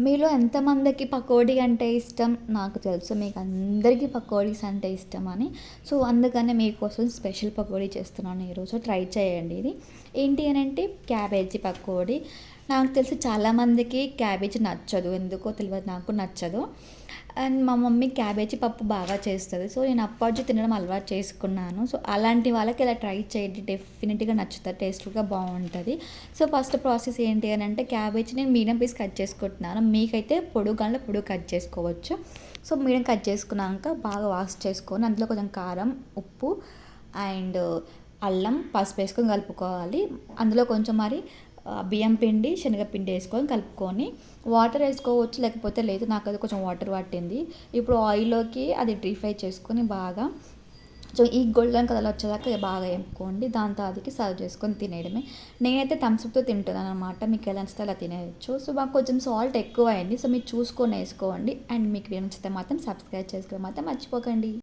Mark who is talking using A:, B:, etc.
A: మీలో ఎంతమందికి పకోడీ అంటే ఇష్టం? నాకు తెలుసు. మీకు అందరికీ పకోడీస్ అంటే ఇష్టం అని. సో అందుకనే మీకోసం స్పెషల్ పకోడీ చేస్తున్నాను ఈరోజు. ట్రై చేయండి ఇది. ఏంటి అని అంటే క్యాబేజీ పకోడీ నాకు తెలిసి చాలామందికి క్యాబేజీ నచ్చదు. ఎందుకో తెలియదు నాకు నచ్చదు. అండ్ మా మమ్మీ క్యాబేజీ పప్పు బాగా చేస్తుంది. సో నేను అప్పటి తినడం అలవాటు చేసుకున్నాను. సో అలాంటి వాళ్ళకి ఇలా ట్రై చేయండి. డెఫినెట్గా నచ్చుతుంది టేస్ట్గా బాగుంటుంది. సో ఫస్ట్ ప్రాసెస్ ఏంటి అని అంటే క్యాబేజీ నేను మీడియం పీస్ కట్ చేసుకుంటున్నాను. మీకైతే పొడుగానే పొడుగు కట్ చేసుకోవచ్చు. సో మీడియం కట్ చేసుకున్నాక బాగా వాష్ చేసుకొని అందులో కొంచెం కారం ఉప్పు అండ్ అల్లం పసుపు వేసుకొని కలుపుకోవాలి. అందులో కొంచెం మరి బియ్యం పిండి శనగపిండి వేసుకొని కలుపుకొని వాటర్ వేసుకోవచ్చు లేకపోతే లేదు నాకు అది కొంచెం వాటర్ పట్టింది. ఇప్పుడు ఆయిల్లోకి అది డ్రీ ఫ్రై చేసుకొని బాగా సో ఈ గోల్డెన్ కలర్ వచ్చేదాకా బాగా వేపుకోండి. దాంతో అదికి సర్వ్ చేసుకొని తినేయడమే. నేనైతే థమ్స్అప్తో తింటున్నాను అనమాట మీకు ఎలా నచ్చితే అలా తినేయచ్చు. సో మాకు కొంచెం సాల్ట్ ఎక్కువ అయింది. సో మీరు చూసుకొని వేసుకోండి. అండ్ మీకు నచ్చితే మాత్రం సబ్స్క్రైబ్ చేసుకోవడం మాత్రం మర్చిపోకండి.